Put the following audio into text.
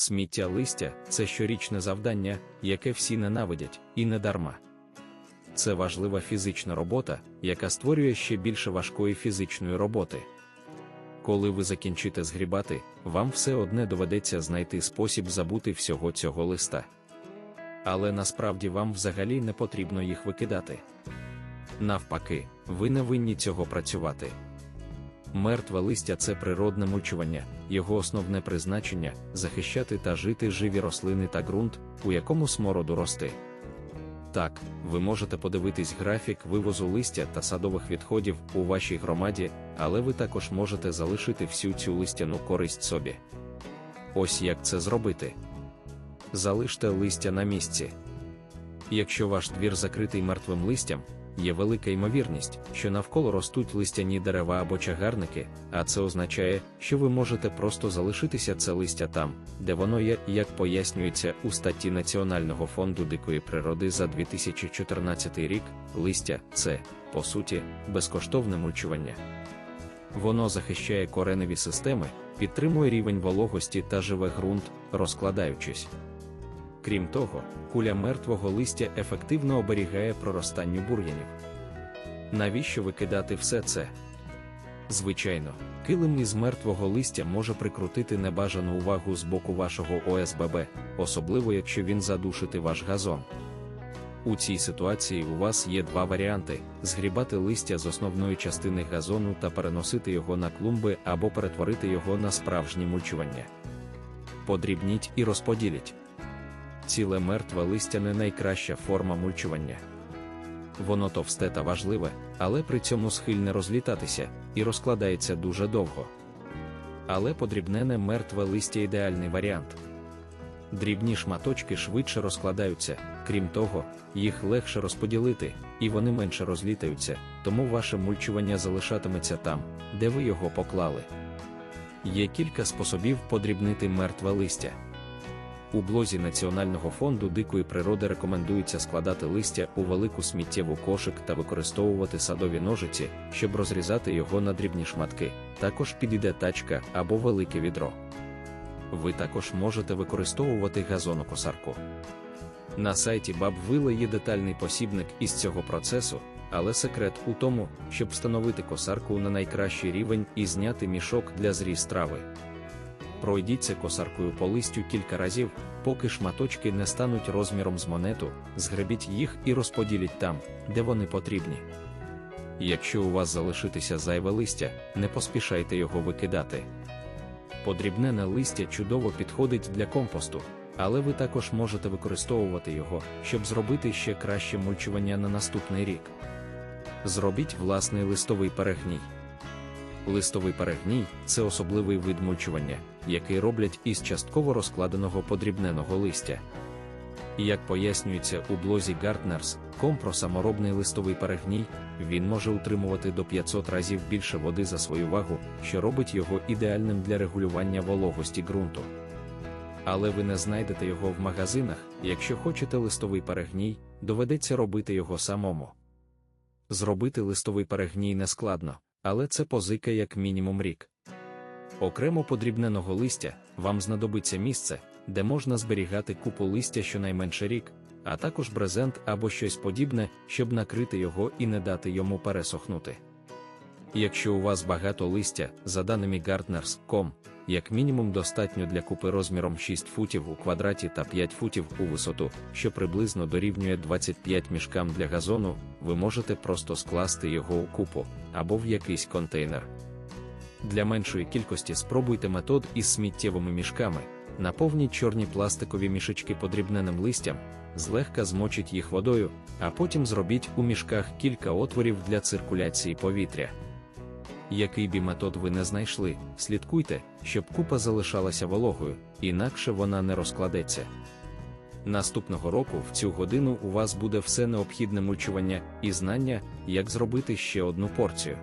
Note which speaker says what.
Speaker 1: Сміття листя це щорічне завдання, яке всі ненавидять, і не дарма. Це важлива фізична робота, яка створює ще більше важкої фізичної роботи. Коли ви закінчите згрібати, вам все одне доведеться знайти спосіб забути всього цього листа. Але насправді вам взагалі не потрібно їх викидати. Навпаки, ви не винні цього працювати. Мертве листя це природне мульчування, його основне призначення захищати та жити живі рослини та ґрунт, у якому смороду рости. Так, ви можете подивитись графік вивозу листя та садових відходів у вашій громаді, але ви також можете залишити всю цю листяну користь собі. Ось як це зробити. Залиште листя на місці. Якщо ваш двір закритий мертвим листям, є велика ймовірність, що навколо ростуть листяні дерева або чагарники, а це означає, що ви можете просто залишитися це листя там, де воно є, як пояснюється у статті Національного фонду дикої природи за 2014 рік, листя це, по суті, безкоштовне мульчування. Воно захищає кореневі системи, підтримує рівень вологості та живе ґрунт, розкладаючись. Крім того, куля мертвого листя ефективно оберігає проростання бур'янів. Навіщо викидати все це? Звичайно, килим із мертвого листя може прикрутити небажану увагу з боку вашого ОСББ, особливо якщо він задушити ваш газон. У цій ситуації у вас є два варіанти: згрібати листя з основної частини газону та переносити його на клумби або перетворити його на справжнє мульчування. Подрібніть і розподіліть. Ціле мертве листя не найкраща форма мульчування. Воно товсте та важливе, але при цьому схильне розлітатися і розкладається дуже довго. Але подрібнене мертве листя ідеальний варіант. Дрібні шматочки швидше розкладаються, крім того, їх легше розподілити, і вони менше розлітаються, тому ваше мульчування залишатиметься там, де ви його поклали. Є кілька способів подрібнити мертве листя. У блозі Національного фонду дикої природи рекомендується складати листя у велику сміттєву кошик та використовувати садові ножиці, щоб розрізати його на дрібні шматки. Також підійде тачка або велике відро. Ви також можете використовувати газонокосарку. На сайті Бабвила є детальний посібник із цього процесу, але секрет у тому, щоб встановити косарку на найкращий рівень і зняти мішок для зріз трави. Пройдіться косаркою по листю кілька разів, поки шматочки не стануть розміром з монету, згребіть їх і розподіліть там, де вони потрібні. Якщо у вас залишитися зайве листя, не поспішайте його викидати. Подрібнене листя чудово підходить для компосту, але ви також можете використовувати його, щоб зробити ще краще мульчування на наступний рік. Зробіть власний листовий перегній. Листовий перегній це особливий вид мульчування, який роблять із частково розкладеного подрібненого листя. Як пояснюється у блозі Gartners, про саморобний листовий перегній, він може утримувати до 500 разів більше води за свою вагу, що робить його ідеальним для регулювання вологості ґрунту. Але ви не знайдете його в магазинах, якщо хочете листовий перегній, доведеться робити його самому. Зробити листовий перегній нескладно, але це позика як мінімум рік. Окремо подрібненого листя вам знадобиться місце, де можна зберігати купу листя щонайменше рік, а також брезент або щось подібне, щоб накрити його і не дати йому пересохнути. Якщо у вас багато листя, за даними Gartners.com, як мінімум достатньо для купи розміром 6 футів у квадраті та 5 футів у висоту, що приблизно дорівнює 25 мішкам для газону, ви можете просто скласти його у купу або в якийсь контейнер. Для меншої кількості спробуйте метод із сміттєвими мішками, наповніть чорні пластикові мішечки подрібненим листям, злегка змочіть їх водою, а потім зробіть у мішках кілька отворів для циркуляції повітря. Який би метод ви не знайшли, слідкуйте, щоб купа залишалася вологою, інакше вона не розкладеться. Наступного року в цю годину у вас буде все необхідне мульчування і знання, як зробити ще одну порцію.